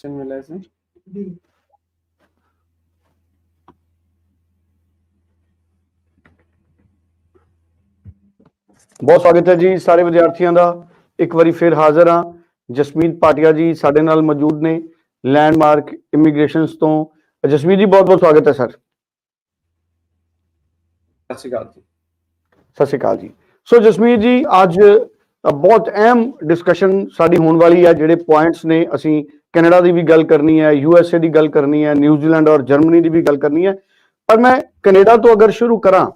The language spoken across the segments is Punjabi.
क्वेश्चन मिला है इसमें ਬਹੁਤ ਸਵਾਗਤ ਹੈ ਜੀ ਸਾਰੇ ਵਿਦਿਆਰਥੀਆਂ ਦਾ ਇੱਕ ਵਾਰੀ ਫਿਰ ਹਾਜ਼ਰ ਹਾਂ ਜਸਮੀਤ ਪਾਟਿਆ ਜੀ ਸਾਡੇ ਨਾਲ ਮੌਜੂਦ ਨੇ ਲੈਂਡਮਾਰਕ ਇਮੀਗ੍ਰੇਸ਼ਨਸ ਤੋਂ ਜਸਮੀਤ ਜੀ ਬਹੁਤ ਬਹੁਤ ਸਵਾਗਤ ਹੈ ਸਰ सत श्रीकाल जी ਸਤਿ ਸ਼੍ਰੀ ਅਕਾਲ ਜੀ ਸੋ ਜਸਮੀਤ ਜੀ ਅੱਜ ਅ, ਬਹੁਤ ਅਹਿਮ ਡਿਸਕਸ਼ਨ ਸਾਡੀ ਹੋਣ ਵਾਲੀ ਹੈ ਜਿਹੜੇ ਪੁਆਇੰਟਸ ਨੇ ਅਸੀਂ ਕੈਨੇਡਾ ਦੀ ਵੀ ਗੱਲ ਕਰਨੀ ਹੈ ਯੂ ਐਸ ਏ ਦੀ ਗੱਲ ਕਰਨੀ ਹੈ ਨਿਊਜ਼ੀਲੈਂਡ ਔਰ ਜਰਮਨੀ ਦੀ ਵੀ ਗੱਲ ਕਰਨੀ ਹੈ। ਪਰ ਮੈਂ ਕੈਨੇਡਾ ਤੋਂ ਅਗਰ ਸ਼ੁਰੂ ਕਰਾਂ,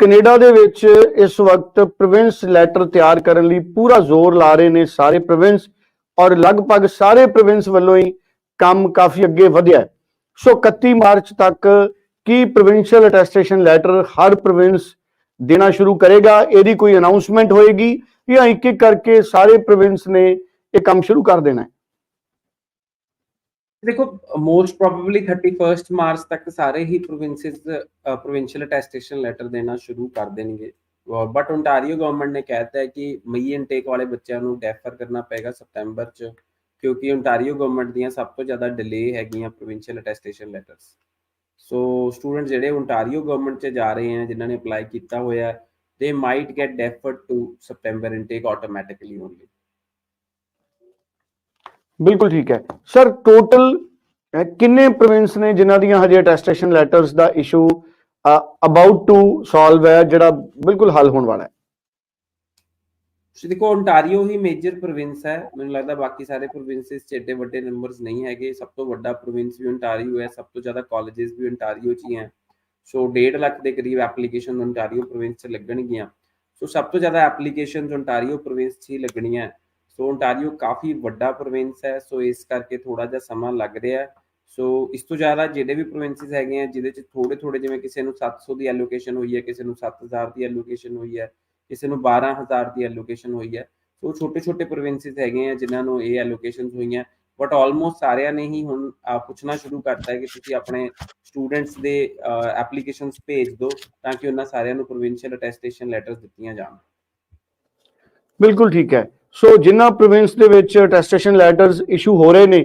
ਕੈਨੇਡਾ ਦੇ ਵਿੱਚ ਇਸ ਵਕਤ ਪ੍ਰੋਵਿੰਸ ਲੈਟਰ ਤਿਆਰ ਕਰਨ ਲਈ ਪੂਰਾ ਜ਼ੋਰ ਲਾ ਰਹੇ ਨੇ ਸਾਰੇ ਪ੍ਰੋਵਿੰਸ ਔਰ ਲਗਭਗ ਸਾਰੇ ਪ੍ਰੋਵਿੰਸ ਵੱਲੋਂ ਹੀ ਕੰਮ ਕਾਫੀ ਅੱਗੇ ਵਧਿਆ ਸੋ 31 ਮਾਰਚ ਤੱਕ ਕੀ ਪ੍ਰੋਵਿੰਸ਼ੀਅਲ ਅਟੈਸਟੇਸ਼ਨ ਲੈਟਰ ਹਰ ਪ੍ਰੋਵਿੰਸ ਦੇਣਾ ਸ਼ੁਰੂ ਕਰੇਗਾ, ਇਹਦੀ ਕੋਈ ਅਨਾਉਂਸਮੈਂਟ ਹੋਏਗੀ ਜਾਂ ਇੱਕ ਇੱਕ ਕਰਕੇ ਸਾਰੇ ਪ੍ਰੋਵਿੰਸ ਨੇ ਇਹ ਕੰਮ ਸ਼ੁਰੂ ਕਰ ਦੇਣਾ ਦੇਖੋ ਮੋਸਟ ਪ੍ਰੋਬਬਲੀ 31 ਮਾਰਚ ਤੱਕ ਸਾਰੇ ਹੀ ਪ੍ਰੋਵਿੰਸਸ ਪ੍ਰੋਵਿੰਸ਼ੀਅਲ ਅਟੈਸਟੇਸ਼ਨ ਲੈਟਰ ਦੇਣਾ ਸ਼ੁਰੂ ਕਰ ਦੇਣਗੇ। ਬਟ ਓਨਟਾਰੀਓ ਗਵਰਨਮੈਂਟ ਨੇ ਕਹਿਤਾ ਹੈ ਕਿ ਮਈ ਇਨਟੇਕ ਵਾਲੇ ਬੱਚਿਆਂ ਨੂੰ ਡੈਫਰ ਕਰਨਾ ਪਏਗਾ ਸਪਟੈਂਬਰ ਚ, ਕਿਉਂਕਿ ਓਨਟਾਰੀਓ ਗਵਰਨਮੈਂਟ ਦੀਆਂ ਸਭ ਤੋਂ ਜ਼ਿਆਦਾ ਡਿਲੇ ਹੈਗੀਆਂ provincial attestation letters so student ਜਿਹੜੇ ਓਨਟਾਰੀਓ ਗਵਰਨਮੈਂਟ ਚ ਜਾ ਰਹੇ ਹਨ ਜਿਨ੍ਹਾਂ ਨੇ ਅਪਲਾਈ ਕੀਤਾ ਹੋਇਆ ਦੇ might get deferred to September intake automatically only ਬਿਲਕੁਲ ਠੀਕ ਹੈ। ਸਰ ਟੋਟਲ ਕਿੰਨੇ ਪ੍ਰੋਵਿੰਸ ਨੇ ਜਿਨ੍ਹਾਂ ਦੀਆਂ ਹਜੇ ਅਟੈਸਟੇਸ਼ਨ ਲੈਟਰਸ ਦਾ ਇਸ਼ੂ ਅਬਾਊਟ ਟੂ ਸੋਲਵ ਹੈ, ਜਿਹੜਾ ਬਿਲਕੁਲ ਹੱਲ ਹੋਣ ਵਾਲਾ ਹੈ? ਤੁਸੀਂ ਦੇਖੋ ਓਨਟਾਰੀਓ ਹੀ ਮੇਜਰ ਪ੍ਰੋਵਿੰਸ ਹੈ। ਮੈਨੂੰ ਲੱਗਦਾ ਬਾਕੀ ਸਾਰੇ ਪ੍ਰੋਵਿੰਸਸ ਚ ਏਡੇ ਵੱਡੇ ਨੰਬਰਸ ਨਹੀਂ ਹੈਗੇ। ਸਭ ਤੋਂ ਵੱਡਾ ਪ੍ਰੋਵਿੰਸ ਵੀ ਓਨਟਾਰੀਓ ਹੈ। ਸਭ ਤੋਂ ਜ਼ਿਆਦਾ ਕਾਲਜਸ ਵੀ ਓਨਟਾਰੀਓ ਚ ਹੀ ਹੈ। ਸੋ 1.5 ਲੱਖ ਦੇ ਕਰੀਬ ਐਪਲੀਕੇਸ਼ਨ ਓਨਟਾਰੀਓ ਪ੍ਰੋਵਿੰਸ ਚ ਲੱਗਣਗੀਆਂ। ਸੋ ਸਭ ਤੋਂ ਜ਼ਿਆਦਾ ਐਪਲੀਕੇਸ਼ਨਸ ਓਨਟਾਰੀਓ ਪ੍ਰੋਵਿੰਸ ਚ ਹੀ ਲੱਗਣੀਆਂ। ਸੋ ਓਨਟਾਰੀਓ ਕਾਫੀ ਵੱਡਾ ਪ੍ਰੋਵਿੰਸ ਹੈ ਸੋ ਇਸ ਕਰਕੇ ਥੋੜਾ ਜਿਹਾ ਸਮਾਂ ਲੱਗ ਰਿਹਾ ਹੈ। ਸੋ ਇਸ ਤੋਂ ਜ਼ਿਆਦਾ ਜਿਹੜੇ ਵੀ ਪ੍ਰੋਵਿੰਸਸ ਹੈਗੇ ਆ, ਜਿਹਦੇ ਚ ਥੋੜੇ ਥੋੜੇ ਜਿਵੇਂ ਕਿਸੇ ਨੂੰ 700 ਦੀ ਐਲੋਕੇਸ਼ਨ ਹੋਈ ਹੈ, ਕਿਸੇ ਨੂੰ 7000 ਦੀ ਐਲੋਕੇਸ਼ਨ ਹੋਈ ਹੈ, ਕਿਸੇ ਨੂੰ 12000 ਦੀ ਐਲੋਕੇਸ਼ਨ ਹੋਈ ਹੈ। ਸੋ ਛੋਟੇ ਛੋਟੇ ਪ੍ਰੋਵਿੰਸਸ ਹੈਗੇ ਆ, ਜਿਨ੍ਹਾਂ ਨੂੰ ਇਹ ਐਲੋਕੇਸ਼ਨਸ ਹੋਈਆਂ। ਬਟ ਆਲਮੋਸਟ ਸਾਰਿਆਂ ਨੇ ਹੀ ਹੁਣ ਪੁੱਛਣਾ ਸ਼ੁਰੂ ਕਰਤਾ ਹੈ ਕਿ ਤੁਸੀਂ ਆਪਣੇ ਸਟੂਡੈਂਟਸ ਦੇ ਐਪਲੀਕੇਸ਼ਨਸ ਭੇਜ ਦਿਓ ਤਾਂ ਕਿ ਉਹਨਾਂ ਸਾਰਿਆਂ ਨੂੰ ਪ੍ਰੋਵਿੰਸ਼ੀਅਲ ਅਟੈਸਟੇਸ਼ਨ ਲੈਟਰਸ ਦਿੱਤੀਆਂ ਜਾਣ। ਬਿਲਕੁਲ ਠੀਕ ਹੈ। ਸੋ ਜਿਨ੍ਹਾਂ ਪ੍ਰੋਵਿੰਸ ਦੇ ਵਿੱਚ ਅਟੈਸਟੇਸ਼ਨ ਲੈਟਰਸ ਇਸ਼ੂ ਹੋ ਰਹੇ ਨੇ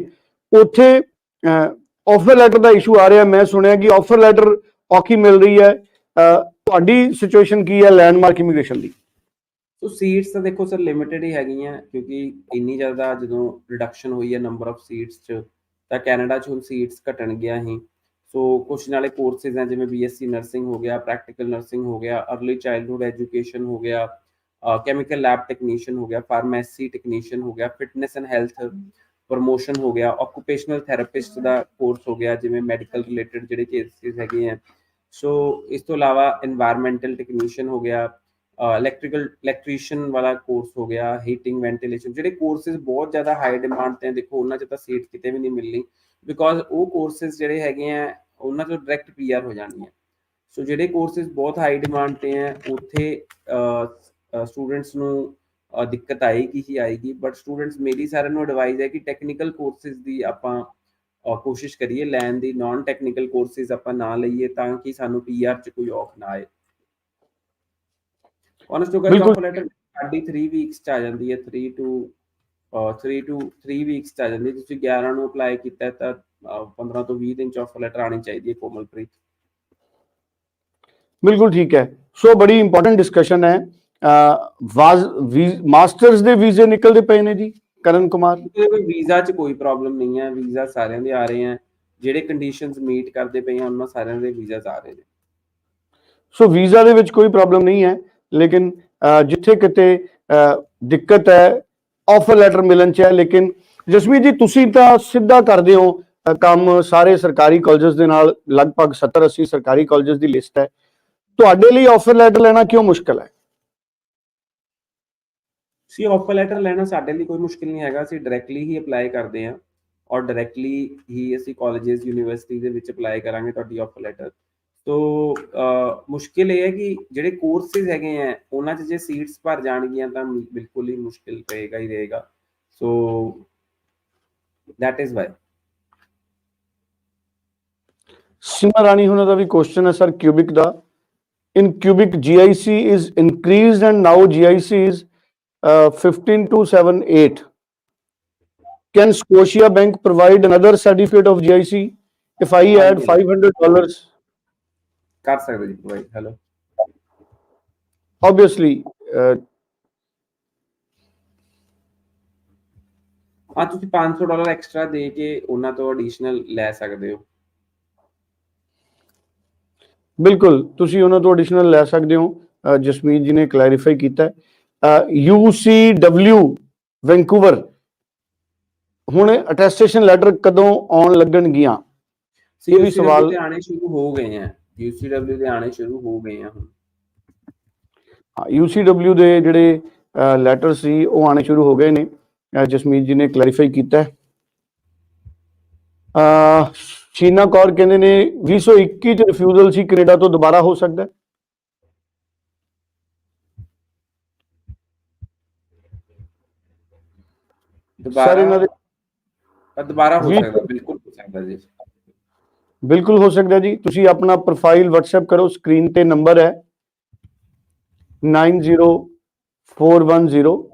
ਉੱਥੇ ਆਫਰ ਲੈਟਰ ਦਾ ਇਸ਼ੂ ਆ ਰਿਹਾ। ਮੈਂ ਸੁਣਿਆ ਕਿ ਆਫਰ ਲੈਟਰ ਔਖੀ ਮਿਲ ਰਹੀ ਹੈ। ਅਹ, ਤੁਹਾਡੀ ਸਿਚੁਏਸ਼ਨ ਕੀ ਹੈ ਲੈਂਡਮਾਰਕ ਇਮੀਗ੍ਰੇਸ਼ਨ ਦੀ? ਸੋ ਸੀਟਸ ਤਾਂ ਦੇਖੋ ਸਰ ਲਿਮਿਟਿਡ ਹੀ ਹੈਗੀਆਂ ਕਿਉਂਕਿ ਇੰਨੀ ਜ਼ਿਆਦਾ ਜਦੋਂ ਰਿਡਕਸ਼ਨ ਹੋਈ ਹੈ ਨੰਬਰ ਆਫ ਸੀਟਸ ਚ ਤਾਂ ਕੈਨੇਡਾ ਚ ਹੁਣ ਸੀਟਸ ਘਟਣ ਗਿਆ ਹੀ। ਸੋ ਕੁਝ ਨਾਲੇ ਕੋਰਸਿਸ ਹੈ ਜਿਵੇਂ ਬੀਐਸਸੀ ਨਰਸਿੰਗ ਹੋ ਗਿਆ ਪ੍ਰੈਕਟੀਕਲ ਨਰਸਿੰਗ ਹੋ ਗਿਆ अर्ਲੀ ਚਾਈਲਡਹੂਡ ਐਜੂਕੇਸ਼ਨ ਹੋ ਗਿਆ ਕੈਮੀਕਲ ਲੈਬ ਟੈਕਨੀਸ਼ੀਅਨ ਹੋ ਗਿਆ फार्मेसी ਟੈਕਨੀਸ਼ੀਅਨ ਹੋ ਗਿਆ ਫਿਟਨੈਸ ਐਂਡ ਹੈਲਥ ਪ੍ਰੋਮੋਸ਼ਨ ਹੋ ਗਿਆ ਆਕੂਪੇਸ਼ਨਲ ਥੈਰੇਪਿਸਟ ਦਾ ਕੋਰਸ ਹੋ ਗਿਆ, ਜਿਵੇਂ ਮੈਡੀਕਲ ਰਿਲੇਟਡ ਜਿਹੜੇ ਕੇਸਿਸ ਹੈਗੇ ਆ। ਸੋ ਇਸ ਤੋਂ ਇਲਾਵਾ এনवायरमेंटल ਟੈਕਨੀਸ਼ੀਅਨ ਹੋ ਗਿਆ ਇਲੈਕਟ੍ਰੀਕਲ ਇਲੈਕਟ੍ਰੀਸ਼ੀਅਨ ਵਾਲਾ ਕੋਰਸ ਹੋ ਗਿਆ ਹੀਟਿੰਗ ਵੈਂਟੀਲੇਸ਼ਨ ਜਿਹੜੇ ਕੋਰਸਸ ਬਹੁਤ ਜ਼ਿਆਦਾ ਹਾਈ ਡਿਮਾਂਡ ਤੇ ਦੇਖੋ ਉਹਨਾਂ 'ਚ ਤਾਂ ਸੀਟ ਕਿਤੇ ਵੀ ਨਹੀਂ ਮਿਲਣੀ ਬਿਕੋਜ਼ ਉਹ ਕੋਰਸਸ ਜਿਹੜੇ ਹੈਗੇ ਆ, ਉਹਨਾਂ 'ਚੋਂ ਡਾਇਰੈਕਟ ਪੀਆਰ ਹੋ ਜਾਣੀ ਹੈ ਸੋ ਜਿਹੜੇ ਕੋਰਸਸ ਬਹੁਤ ਹਾਈ ਡਿਮਾਂਡ ਤੇ ਆ, ਉੱਥੇ ਸਟੂਡੈਂਟਸ ਨੂੰ ਅਹ, ਦਿੱਕਤ ਆਏਗੀ ਹੀ ਆਏਗੀ ਬਟ ਸਟੂਡੈਂਟਸ ਮੇਰੀ ਸਾਰਿਆਂ ਨੂੰ ਐਡਵਾਈਸ ਹੈ ਕਿ ਟੈਕਨੀਕਲ ਕੋਰਸਿਸ ਦੀ ਆਪਾਂ ਅਹ, ਕੋਸ਼ਿਸ਼ ਕਰੀਏ ਲੈਣ ਦੀ ਨਾਨ ਟੈਕਨੀਕਲ ਕੋਰਸਿਸ ਆਪਾਂ ਨਾ ਲਈਏ ਤਾਂ ਕਿ ਸਾਨੂੰ ਪੀਆਰ 'ਚ ਕੋਈ ਔਖ ਨਾ ਆਏ honest to God ਬਿਲਕੁਲ। offer letter ਸਾਡੀ 3 ਵੀਕਸ ਚ ਆ ਜਾਂਦੀ ਹੈ 3 ਟੂ 3 ਟੂ 3 ਵੀਕਸ ਚ ਆ ਜਾਂਦੀ ਹੈ ਤੁਸੀਂ 11 ਨੂੰ ਅਪਲਾਈ ਕੀਤਾ ਹੈ ਤਾਂ ਅਹ, 15 ਤੋਂ 20 ਦਿਨ ਚ ਆਫਰ ਲੈਟਰ ਆਣੀ ਚਾਹੀਦੀ ਹੈ ਕੋਮਲਪ੍ਰੀਤ ਬਿਲਕੁਲ ਠੀਕ ਹੈ ਸੋ ਬੜੀ ਇੰਪੋਰਟੈਂਟ ਡਿਸਕਸ਼ਨ ਹੈ ਮਾਸਟਰਸ ਦੇ ਵੀਜ਼ੇ ਨਿਕਲਦੇ ਪਏ ਨੇ ਜੀ ਕਰਨ ਕੁਮਾਰ? ਵੀਜ਼ਾ ਚ ਕੋਈ ਪ੍ਰੋਬਲਮ ਨਹੀਂ ਹੈ ਵੀਜ਼ਾ ਸਾਰਿਆਂ ਦੇ ਆ ਰਹੇ ਹੈ। ਜਿਹੜੇ ਕੰਡੀਸ਼ਨਸ ਮੀਟ ਕਰਦੇ ਪਏ ਆ ਉਹਨਾਂ ਸਾਰਿਆਂ ਦੇ ਵੀਜ਼ਾਸ ਆ ਰਹੇ ਨੇ। ਸੋ ਵੀਜ਼ਾ ਦੇ ਵਿੱਚ ਕੋਈ ਪ੍ਰੋਬਲਮ ਨਹੀਂ ਹੈ ਲੇਕਿਨ ਜਿੱਥੇ ਕਿਤੇ ਦਿੱਕਤ ਹੈ ਆਫਰ ਲੈਟਰ ਮਿਲਣ ਚ ਹੈ ਲੇਕਿਨ ਜਸਮੀਤ ਜੀ ਤੁਸੀਂ ਤਾਂ ਸਿੱਧਾ ਕਰਦੇ ਹੋ ਕੰਮ ਸਾਰੇ ਸਰਕਾਰੀ ਕਾਲਜਸ ਦੇ ਨਾਲ ਲਗਭਗ 70 80 ਸਰਕਾਰੀ ਕਾਲਜਸ ਦੀ ਲਿਸਟ ਹੈ। ਤੁਹਾਡੇ ਲਈ ਆਫਰ ਲੈਟਰ ਲੈਣਾ ਕਿਉਂ ਮੁਸ਼ਕਲ ਹੈ? ਸੀ ਆਫਰ ਲੈਟਰ ਲੈਣਾ ਸਾਡੇ ਲਈ ਕੋਈ ਮੁਸ਼ਕਿਲ ਨਹੀਂ ਹੈਗਾ, ਅਸੀਂ ਡਾਇਰੈਕਟਲੀ ਹੀ ਅਪਲਾਈ ਕਰਦੇ ਹਾਂ ਔਰ ਡਾਇਰੈਕਟਲੀ ਹੀ ਅਸੀਂ ਕਾਲਜਸ ਯੂਨੀਵਰਸਿਟੀ ਦੇ ਵਿੱਚ ਅਪਲਾਈ ਕਰਾਂਗੇ ਤੁਹਾਡੀ ਆਫਰ ਲੈਟਰ ਸੋ ਮੁਸ਼ਕਿਲ ਇਹ ਹੈ ਕਿ ਜਿਹੜੇ ਕੋਰਸਿਸ ਹੈਗੇ ਆ, ਉਹਨਾਂ 'ਚ ਜੇ ਸੀਟਸ ਭਰ ਜਾਣਗੀਆਂ ਤਾਂ ਬਿਲਕੁਲ ਹੀ ਮੁਸ਼ਕਿਲ ਰਹੇਗਾ ਹੀ ਰਹੇਗਾ। So, that is why Seema Rani ਹੁਣਾਂ ਦਾ ਵੀ ਕੁਐਸਚਨ ਹੈ sir Quebec the. In Quebec GIC is increased and now GIC is uh, 15 to 7 8 can Scotia Bank provide another certificate of GIC if I add ਹਾਂਜੀ। $500? ਕਰ ਸਕਦੇ ਜੀ ਪ੍ਰੋਵਾਈਡ ਹੈਲੋ Obviously, uh, ਹਾਂ ਤੁਸੀਂ 500 ਡਾਲਰ ਐਕਸਟਰਾ ਦੇ ਕੇ ਉਹਨਾਂ ਤੋਂ ਐਡੀਸ਼ਨਲ ਲੈ ਸਕਦੇ ਹੋ ਬਿਲਕੁਲ ਤੁਸੀਂ ਉਹਨਾਂ ਤੋਂ ਐਡੀਸ਼ਨਲ ਲੈ ਸਕਦੇ ਹੋ ਅ, ਜਸਮੀਤ ਜੀ ਨੇ ਕਲੈਰੀਫਾਈ ਕੀਤਾ ਹੈ ਯੂਸੀਡਬਲਯੂ ਵੈਂਕੂਵਰ। ਹੁਣ ਅਟੈਸਟੇਸ਼ਨ ਲੈਟਰ ਕਦੋਂ ਆਉਣ ਲੱਗਣਗੀਆਂ? ਇਹ ਵੀ ਸਵਾਲ- ਆਣੇ ਸ਼ੁਰੂ ਹੋ ਗਏ ਹੈ UCW ਦੇ ਆਣੇ ਸ਼ੁਰੂ ਹੋ ਗਏ ਆ ਹੁਣ। ਯੂਸੀਡਬਲਯੂ ਦੇ ਜਿਹੜੇ ਲੈਟਰ ਸੀ ਉਹ ਆਣੇ ਸ਼ੁਰੂ ਹੋ ਗਏ ਨੇ। ਜਸਮੀਤ ਜੀ ਨੇ ਕਲੈਰੀਫਾਈ ਕੀਤਾ ਅ, ਸ਼ੀਨਾ ਕੌਰ ਕਹਿੰਦੇ ਨੇ 2021 ਚ ਰਿਫਿਊਜ਼ਲ ਸੀ ਕੈਨੇਡਾ ਤੋਂ ਦੁਬਾਰਾ ਹੋ ਸਕਦਾ ਹੈ। ਸਰ ਇਹਨਾਂ ਦੇ ਪਰ ਦੁਬਾਰਾ ਹੋ ਵੀਹ- ਸਕਦਾ ਬਿਲਕੁਲ ਹੋ ਸਕਦਾ ਜੀ। ਬਿਲਕੁਲ ਹੋ ਸਕਦਾ ਜੀ। ਤੁਸੀਂ ਆਪਣਾ ਪ੍ਰੋਫਾਈਲ WhatsApp ਕਰੋ ਸਕਰੀਨ ਤੇ ਨੰਬਰ ਹੈ। 90410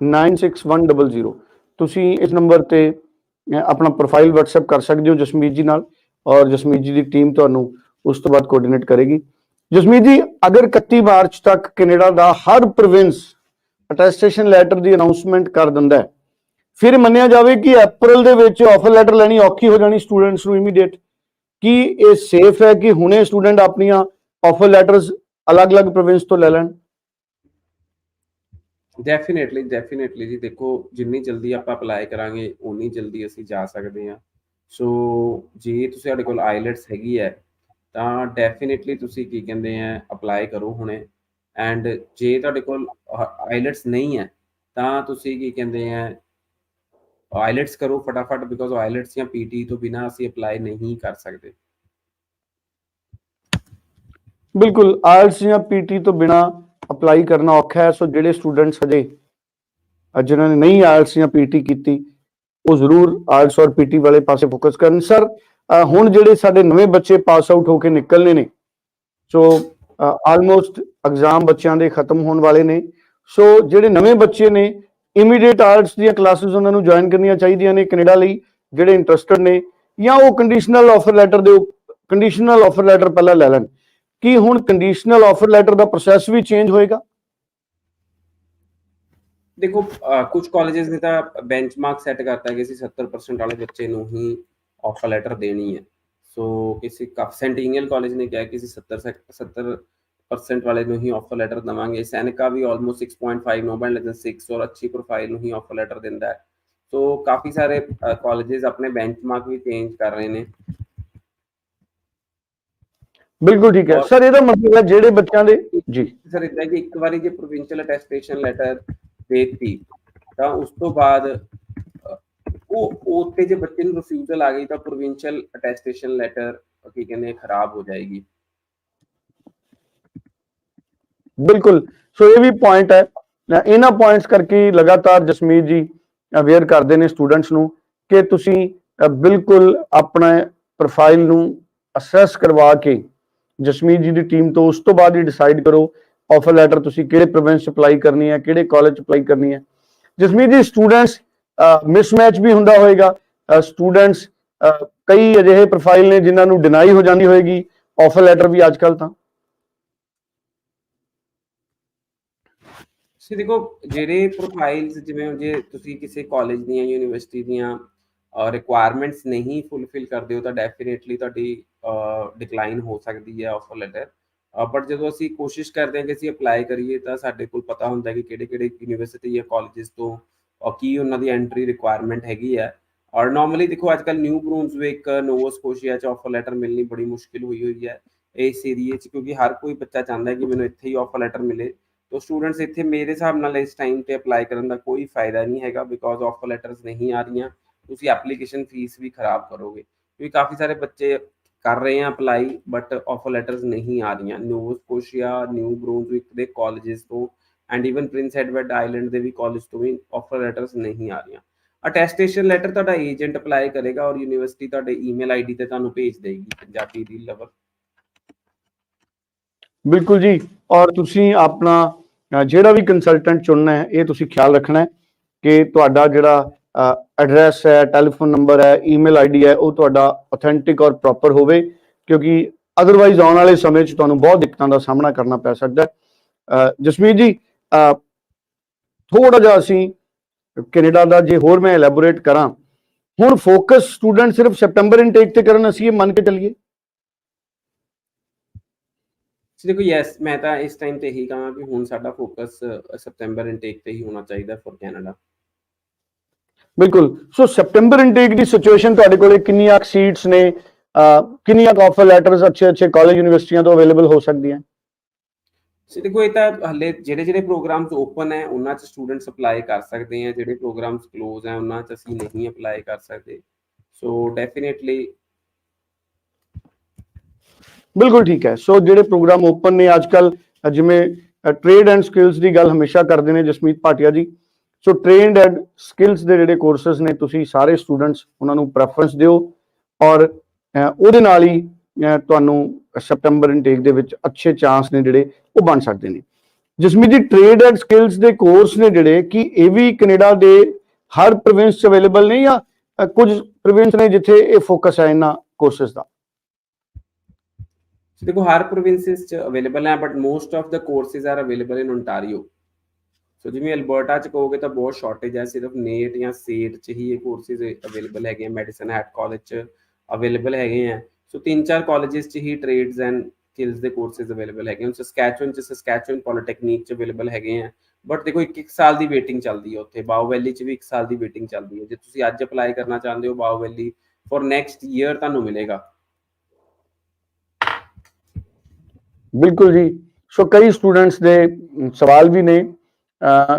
96100 ਤੁਸੀਂ ਇਸ ਨੰਬਰ ਤੇ ਅਹ, ਆਪਣਾ ਪ੍ਰੋਫਾਈਲ WhatsApp ਕਰ ਸਕਦੇ ਹੋ ਜਸਮੀਤ ਜੀ ਨਾਲ ਔਰ ਜਸਮੀਤ ਜੀ ਦੀ ਟੀਮ ਤੁਹਾਨੂੰ ਉਸ ਤੋਂ ਬਾਅਦ ਕੋਆਰਡੀਨੇਟ ਕਰੇਗੀ। ਜਸਮੀਤ ਜੀ ਅਗਰ 31 ਮਾਰਚ ਤੱਕ ਕੈਨੇਡਾ ਦਾ ਹਰ ਪ੍ਰੋਵਿੰਸ ਅਟੈਸਟੇਸ਼ਨ ਲੈਟਰ ਦੀ ਅਨਾਉਂਸਮੈਂਟ ਕਰ ਦਿੰਦਾ ਹੈ। ਫਿਰ ਮੰਨਿਆ ਜਾਵੇ ਕਿ ਅਪ੍ਰੈਲ ਦੇ ਵਿੱਚ ਆਫਰ ਲੈਟਰ ਲੈਣੀ ਔਖੀ ਹੋ ਜਾਣੀ ਸਟੂਡੈਂਟਸ ਨੂੰ ਇਮੀਡੀਏਟ ਕੀ ਇਹ ਸੇਫ ਹੈ ਕਿ ਹੁਣੇ ਸਟੂਡੈਂਟ ਆਪਣੀਆਂ ਆਫਰ ਲੈਟਰਸ ਅਲੱਗ-ਅਲੱਗ ਪ੍ਰੋਵਿੰਸ ਤੋਂ ਲੈ ਲੈਣ? ਡੈਫੀਨਿਟਲੀ ਡੈਫੀਨਿਟਲੀ ਜੀ ਦੇਖੋ, ਜਿੰਨੀ ਜਲਦੀ ਆਪਾਂ ਅਪਲਾਈ ਕਰਾਂਗੇ ਉਨੀ ਜਲਦੀ ਅਸੀਂ ਜਾ ਸਕਦੇ ਹਾਂ। ਸੋ ਜੇ ਤੁਸੀਂ ਸਾਡੇ ਕੋਲ ਆਈਲੈਟਸ ਹੈਗੀ ਹੈ, ਤਾਂ ਡੈਫੀਨਿਟਲੀ ਤੁਸੀਂ ਕੀ ਕਹਿੰਦੇ ਆ ਅਪਲਾਈ ਕਰੋ ਹੁਣੇ। ਐਂਡ ਜੇ ਤੁਹਾਡੇ ਕੋਲ ਆਈਲੈਟਸ ਨਹੀਂ ਹੈ ਤਾਂ ਤੁਸੀਂ ਕੀ ਕਹਿੰਦੇ ਆ ਆਈਲੈਟਸ ਕਰੋ ਫਟਾਫਟ ਬਿਕੋਜ਼ ਆਈਲੈਟਸ ਜਾਂ ਪੀਟੀ ਤੋਂ ਬਿਨਾ ਅਸੀਂ ਅਪਲਾਈ ਨਹੀਂ ਕਰ ਸਕਦੇ। ਬਿਲਕੁਲ ਆਇਲਟਸ ਜਾਂ ਪੀਟੀ ਤੋਂ ਬਿਨਾ ਅਪਲਾਈ ਕਰਨਾ ਔਖਾ ਹੈ ਸੋ ਜਿਹੜੇ ਸਟੂਡੈਂਟਸ ਹਜੇ ਅ, ਜਿਨ੍ਹਾਂ ਨੇ ਨਹੀਂ ਆਇਲਟਸ ਜਾਂ ਪੀਟੀ ਕੀਤੀ ਉਹ ਜ਼ਰੂਰ ਆਇਲਟਸ ਔਰ ਪੀਟੀ ਵਾਲੇ ਪਾਸੇ ਫੋਕਸ ਕਰਨ। ਸਰ ਹੁਣ ਜਿਹੜੇ ਸਾਡੇ ਨਵੇਂ ਬੱਚੇ ਪਾਸ ਆਊਟ ਹੋ ਕੇ ਨਿਕਲਨੇ ਨੇ ਸੋ ਆਲਮੋਸਟ ਐਗਜ਼ਾਮ ਬੱਚਿਆਂ ਦੇ ਖਤਮ ਹੋਣ ਵਾਲੇ ਨੇ। ਸੋ ਜਿਹੜੇ ਨਵੇਂ ਬੱਚੇ ਨੇ ਇਮੀਡੀਏਟ ਆਇਲਟਸ ਦੀਆਂ ਕਲਾਸਿਸ ਉਹਨਾਂ ਨੂੰ ਜੁਆਇਨ ਕਰਨੀਆਂ ਚਾਹੀਦੀਆਂ ਨੇ ਕੈਨੇਡਾ ਲਈ, ਜਿਹੜੇ ਇੰਟਰਸਟਡ ਨੇ, ਜਾਂ ਉਹ ਕੰਡੀਸ਼ਨਲ ਆਫਰ ਲੈਟਰ ਦੇ ਕੰਡੀਸ਼ਨਲ ਆਫਰ ਲੈਟਰ ਪਹਿਲਾਂ ਲੈ ਲੈਣ। ਕੀ ਹੁਣ ਕੰਡੀਸ਼ਨਲ ਆਫਰ ਲੈਟਰ ਦਾ ਪ੍ਰੋਸੈਸ ਵੀ ਚੇਂਜ ਹੋਏਗਾ? ਦੇਖੋ ਕੁਝ ਕਾਲਜਸ ਨੇ ਤਾਂ ਬੈਂਚਮਾਰਕ ਸੈੱਟ ਕਰਤਾ ਹੈ ਕਿ ਅਸੀਂ 70% ਵਾਲੇ ਬੱਚੇ ਨੂੰ ਹੀ ਆਫਰ ਲੈਟਰ ਦੇਣੀ ਹੈ। ਸੋ ਕਿਸੇ ਸੈਂਟੀਨੀਅਲ ਕਾਲਜ ਨੇ ਕਿਹਾ ਕਿ ਅਸੀਂ 70 ਸੈਕ- 70% ਵਾਲੇ ਨੂੰ ਹੀ ਆਫਰ ਲੈਟਰ ਦਵਾਂਗੇ ਸੈਨਿਕਾ ਵੀ ਆਲਮੋਸਟ 6.5 ਨੋਬਲ ਲੈਜਨ 6 ਔਰ ਅੱਛੀ ਪ੍ਰੋਫਾਈਲ ਨੂੰ ਹੀ ਆਫਰ ਲੈਟਰ ਦਿੰਦਾ ਹੈ ਸੋ ਕਾਫੀ ਸਾਰੇ ਕਾਲਜਸ ਆਪਣੇ ਬੈਂਚਮਾਰਕ ਵੀ ਚੇਂਜ ਕਰ ਰਹੇ ਨੇ ਬਿਲਕੁਲ ਠੀਕ ਹੈ ਸਰ ਇਹਦਾ ਮਤਲਬ ਹੈ ਜਿਹੜੇ ਬੱਚਿਆਂ ਦੇ ਜੀ ਸਰ ਇਦਾਂ ਕਿ ਇੱਕ ਵਾਰੀ ਜੇ ਪ੍ਰੋਵਿੰਸ਼ੀਅਲ ਅਟੈਸਟੇਸ਼ਨ ਲੈਟਰ ਦੇਤੀ ਤਾਂ ਉਸ ਤੋਂ ਬਾਅਦ ਉਹ ਉਹ ਜੇ ਬੱਚੇ ਨੂੰ ਰਿਫਿਊਜ਼ਲ ਆ ਗਈ ਤਾਂ ਪ੍ਰੋਵਿੰਸ਼ੀਅਲ ਅਟੈਸਟੇਸ਼ਨ ਲੈਟਰ ਕੀ ਕਹਿੰਦੇ, ਖਰਾਬ ਹੋ ਜਾਏਗੀ। ਬਿਲਕੁਲ। ਸੋ ਇਹ ਵੀ ਪੁਆਇੰਟ ਹੈ। ਇਹਨਾਂ ਪੁਆਇੰਟਸ ਕਰਕੇ ਲਗਾਤਾਰ ਜਸਮੀਤ ਜੀ ਅਵੇਅਰ ਕਰਦੇ ਨੇ ਸਟੂਡੈਂਟਸ ਨੂੰ ਕਿ ਤੁਸੀਂ ਬਿਲਕੁਲ ਆਪਣਾ ਪ੍ਰੋਫਾਈਲ ਨੂੰ ਅਸੈਸ ਕਰਵਾ ਕੇ ਜਸਮੀਤ ਜੀ ਦੀ ਟੀਮ ਤੋਂ ਉਸ ਤੋਂ ਬਾਅਦ ਹੀ ਡਿਸਾਈਡ ਕਰੋ ਆਫਰ ਲੈਟਰ ਤੁਸੀਂ ਕਿਹੜੇ ਪ੍ਰੋਵਿੰਸ ਅਪਲਾਈ ਕਰਨੀ ਹੈ, ਕਿਹੜੇ ਕਾਲਜ ਅਪਲਾਈ ਕਰਨੀ ਹੈ। ਜਸਮੀਤ ਜੀ ਸਟੂਡੈਂਟਸ ਮਿਸਮੈਚ ਵੀ ਹੁੰਦਾ ਹੋਏਗਾ। ਸਟੂਡੈਂਟਸ ਕਈ ਅਜਿਹੇ ਪ੍ਰੋਫਾਈਲ ਨੇ ਜਿਨ੍ਹਾਂ ਨੂੰ ਡਿਨਾਈ ਹੋ ਜਾਂਦੀ ਹੋਏਗੀ। ਆਫਰ ਲੈਟਰ ਵੀ ਅੱਜ ਤਾਂ। ਸੀ ਦੇਖੋ, ਜਿਹੜੇ ਪ੍ਰੋਫਾਈਲਸ ਜਿਵੇਂ ਜੇ ਤੁਸੀਂ ਕਿਸੇ ਕਾਲਜ ਦੀਆਂ ਯੂਨੀਵਰਸਿਟੀ ਦੀਆਂ ਰਿਕੁਆਇਰਮੈਂਟਸ ਨਹੀਂ ਫੁੱਲਫਿਲ ਕਰਦੇ ਹੋ, ਤਾਂ ਡੈਫੀਨਿਟਲੀ ਤੁਹਾਡੀ ਡਿਕਲਾਈਨ ਹੋ ਸਕਦੀ ਹੈ ਆਫਰ ਲੈਟਰ ਬਟ ਜਦੋਂ ਅਸੀਂ ਕੋਸ਼ਿਸ਼ ਕਰਦੇ ਹਾਂ ਕਿ ਅਸੀਂ ਅਪਲਾਈ ਕਰੀਏ, ਤਾਂ ਸਾਡੇ ਕੋਲ ਪਤਾ ਹੁੰਦਾ ਕਿ ਕਿਹੜੇ ਕਿਹੜੇ ਯੂਨੀਵਰਸਿਟੀ ਜਾਂ ਕਾਲਜਸ ਤੋਂ ਔਰ ਕੀ ਉਹਨਾਂ ਦੀ ਐਂਟਰੀ ਰਿਕੁਆਇਰਮੈਂਟ ਹੈਗੀ ਹੈ ਔਰ ਨਾਰਮਲੀ ਦੇਖੋ ਅੱਜ ਕੱਲ ਨਿਊ ਬਰੂਨਸਵਿਕ ਨੋਵਾ ਸਕੋਸ਼ੀਆ ਚ ਆਫਰ ਲੈਟਰ ਮਿਲਣੀ ਬੜੀ ਮੁਸ਼ਕਿਲ ਹੋਈ ਹੋਈ ਹੈ ਇਸ ਏਰੀਏ ਚ, ਕਿਉਂਕਿ ਹਰ ਕੋਈ ਬੱਚਾ ਚਾਹੁੰਦਾ ਹੈ ਕਿ ਮੈਨੂੰ ਇੱਥੇ ਹੀ ਆਫਰ ਲੈਟਰ ਮਿਲੇ। ਤੋ ਸਟੂਡੈਂਟਸ ਇੱਥੇ ਮੇਰੇ ਹਿਸਾਬ ਨਾਲ ਇਸ ਟਾਈਮ ਤੇ ਅਪਲਾਈ ਕਰਨ ਦਾ ਕੋਈ ਫਾਇਦਾ ਨਹੀਂ ਹੈਗਾ ਬਿਕੋਜ਼ ਆਫਰ ਲੈਟਰਸ ਨਹੀਂ ਆ ਰਹੀਆਂ। ਤੁਸੀਂ ਐਪਲੀਕੇਸ਼ਨ ਫੀਸ ਵੀ ਖਰਾਬ ਕਰੋਗੇ। ਕਿਉਂਕਿ ਕਾਫੀ ਸਾਰੇ ਬੱਚੇ ਕਰ ਰਹੇ ਆ ਅਪਲਾਈ ਬਟ ਆਫਰ ਲੈਟਰਸ ਨਹੀਂ ਆ ਰਹੀਆਂ। ਨਿਊ ਸਕੋਸ਼ੀਆ ਨਿਊ ਬਰੂਨਸਵਿਕ ਦੇ ਕਾਲਜਸ ਤੋਂ and even Prince Edward Island ਦੇ ਵੀ ਕਾਲਜ ਤੋਂ ਵੀ ਆਫਰ ਲੈਟਰਸ ਨਹੀਂ ਆ ਰਹੀਆਂ। ਅਟੈਸਟੇਸ਼ਨ ਲੈਟਰ ਤੁਹਾਡਾ ਏਜੰਟ ਅਪਲਾਈ ਕਰੇਗਾ ਔਰ ਯੂਨੀਵਰਸਿਟੀ ਤੁਹਾਡੇ ਈਮੇਲ ਆਈਡੀ ਤੇ ਤੁਹਾਨੂੰ ਭੇਜ ਦੇਗੀ, ਪੰਜਾਬੀ ਦੀ ਲਵਰ ਬਿਲਕੁਲ ਜੀ, ਔਰ ਤੁਸੀਂ ਆਪਣਾ ਜਿਹੜਾ ਵੀ ਕੰਸਲਟੈਂਟ ਚੁਣਨਾ ਹੈ, ਇਹ ਤੁਸੀਂ ਖਿਆਲ ਰੱਖਣਾ ਹੈ ਕਿ ਤੁਹਾਡਾ ਜਿਹੜਾ ਐਡਰੈਸ ਹੈ ਟੈਲੀਫੋਨ ਨੰਬਰ ਹੈ ਈਮੇਲ ਆਈਡੀ ਹੈ, ਉਹ ਤੁਹਾਡਾ ਆਥੈਂਟਿਕ ਔਰ ਪ੍ਰੋਪਰ ਹੋਵੇ, ਕਿਉਂਕਿ ਅਦਰਵਾਈਜ਼ ਆਉਣ ਵਾਲੇ ਸਮੇਂ 'ਚ ਤੁਹਾਨੂੰ ਬਹੁਤ ਦਿੱਕਤਾਂ ਦਾ ਸਾਹਮਣਾ ਕਰਨਾ ਪੈ ਸਕਦਾ ਹੈ। ਜਸਮੀਤ ਜੀ ਥੋੜਾ ਜਿਹਾ ਅਸੀਂ ਕੈਨੇਡਾ ਦਾ ਜੇ ਹੋਰ ਮੈਂ ਐਲੈਬੋਰੇਟ ਕਰਾਂ ਹੁਣ ਫੋਕਸ ਸਟੂਡੈਂਟ ਸਿਰਫ ਸੈਪਟੈਂਬਰ ਇਨਟੇਕ ਤੇ ਕਰਨ ਅਸੀਂ ਇਹ ਮੰਨ ਕੇ ਚੱਲੀਏ। ਦੇਖੋ ਯੈਸ ਮੈਂ ਤਾਂ ਇਸ ਟਾਈਮ ਤੇ ਇਹੀ ਕਹਾਂ ਕਿ ਹੁਣ ਸਾਡਾ ਫੋਕਸ ਸਪਟੈਂਬਰ ਇਨਟੇਕ ਤੇ ਹੀ ਹੋਣਾ ਚਾਹੀਦਾ ਫॉर ਕੈਨੇਡਾ। ਬਿਲਕੁਲ। ਸੋ ਸੈਪਟੈਂਬਰ ਇਨਟੇਕ ਦੀ ਸਿਚੁਏਸ਼ਨ ਤੁਹਾਡੇ ਕੋਲੇ ਕਿੰਨੀਆਂ ਸੀਟਸ ਨੇ? ਕਿੰਨੀਆਂ ਆਫਰ ਲੈਟਰਸ ਅੱਛੇ ਅੱਛੇ ਕਾਲਜ ਯੂਨੀਵਰਸਿਟੀਆਂ ਤੋਂ ਅਵੇਲੇਬਲ ਹੋ ਸਕਦੀਆਂ? ਸੋ ਦੇਖੋ, ਇਹ ਤਾਂ ਹਲੇ ਜਿਹੜੇ ਜਿਹੜੇ ਪ੍ਰੋਗਰਾਮਸ ਓਪਨ ਹੈ, ਉਹਨਾਂ 'ਚ ਸਟੂਡੈਂਟਸ ਅਪਲਾਈ ਕਰ ਸਕਦੇ ਆ ਜਿਹੜੇ ਪ੍ਰੋਗਰਾਮਸ ক্লোਜ਼ ਹੈ, ਉਹਨਾਂ 'ਚ ਅਸੀਂ ਨਹੀਂ ਅਪਲਾਈ ਕਰ ਸਕਦੇ। ਸੋ ਡੈਫੀਨਿਟਲੀ ਬਿਲਕੁਲ ਠੀਕ ਹੈ। ਸੋ ਜਿਹੜੇ ਪ੍ਰੋਗਰਾਮ ਓਪਨ ਨੇ ਅੱਜ ਕੱਲ ਜਿਵੇਂ ਟ੍ਰੇਡ ਐਂਡ ਸਕਿੱਲਸ ਦੀ ਗੱਲ ਹਮੇਸ਼ਾ ਕਰਦੇ ਨੇ, ਜਸਮੀਤ ਭਾਟੀਆ ਜੀ। ਸੋ ਟ੍ਰੇਨਡ ਐਂਡ ਸਕਿੱਲਸ ਦੇ ਜਿਹੜੇ ਕੋਰਸਸ ਨੇ, ਤੁਸੀਂ ਸਾਰੇ ਸਟੂਡੈਂਟਸ ਉਹਨਾਂ ਨੂੰ ਪ੍ਰੈਫਰੈਂਸ ਦਿਓ ਔਰ ਉਹਦੇ ਨਾਲ ਹੀ ਤੁਹਾਨੂੰ ਸਪਟੈਂਬਰ ਇਨਟੇਕ ਦੇ ਵਿੱਚ ਅੱਛੇ ਚਾਂਸ ਨੇ ਜਿਹੜੇ ਉਹ ਬਣ ਸਕਦੇ ਨੇ। Jasmeet ji trade and skills ਦੇ ਕੋਰਸ ਨੇ ਜਿਹੜੇ ਕਿ ਇਹ ਵੀ ਕੈਨੇਡਾ ਦੇ ਹਰ ਪ੍ਰੋਵਿੰਸ 'ਚ ਅਵੇਲੇਬਲ ਨੇ ਜਾਂ ਕੁਝ ਪ੍ਰੋਵਿੰਸ ਨੇ ਜਿੱਥੇ ਇਹ ਫੋਕਸ ਹੈ ਇਹਨਾਂ ਕੋਰਸਸ ਦਾ? ਸੋ ਦੇਖੋ, ਹਰ ਪ੍ਰੋਵਿੰਸਸ 'ਚ ਅਵੇਲੇਬਲ ਹੈ but most of the courses are available in Ontario so ਜਿਵੇਂ ਅਲਬਰਟਾ 'ਚ ਕਹੋਗੇ ਤਾਂ ਬਹੁਤ ਸ਼ਾਰਟੇਜ ਹੈ, ਸਿਰਫ ਨੇਟ ਜਾਂ ਸੇਟ 'ਚ ਹੀ ਇਹ ਕੋਰਸਿਸ ਅਵੇਲੇਬਲ ਹੈਗੇ ਆ ਮੈਡੀਸਨ ਹੈਟ ਕਾਲਜ 'ਚ ਅਵੇਲੇਬਲ ਹੈਗੇ ਆ। ਸੋ ਤਿੰਨ ਚਾਰ ਕਾਲਜਸ 'ਚ ਹੀ ਟ੍ਰੇਡਸ ਐਂਡ ਸਕਿੱਲਸ ਦੇ ਕੋਰਸਿਸ ਅਵੇਲੇਬਲ ਹੈਗੇ। ਹੁਣ ਸਸਕੈਚੁਅਨ 'ਚ ਸਸਕੈਚੁਅਨ ਪੋਲੀਟੈਕਨਿਕ 'ਚ ਅਵੇਲੇਬਲ ਹੈਗੇ ਆ। ਬਟ ਦੇਖੋ, ਇੱਕ ਇੱਕ ਸਾਲ ਦੀ ਵੇਟਿੰਗ ਚੱਲਦੀ ਹੈ ਉੱਥੇ। ਬਾਓ ਵੈਲੀ 'ਚ ਵੀ ਇੱਕ ਸਾਲ ਦੀ ਵੇਟਿੰਗ ਚੱਲਦੀ ਹੈ ਜੇ ਤੁਸੀਂ ਅੱਜ ਅਪਲਾਈ ਕਰਨਾ ਚਾਹੁੰਦੇ ਹੋ Bow Valley for next year ਤੁਹਾਨੂੰ ਮਿਲੇਗਾ। ਬਿਲਕੁਲ ਜੀ। ਸੋ ਕਈ ਸਟੂਡੈਂਟਸ ਦੇ ਸਵਾਲ ਵੀ ਨੇ।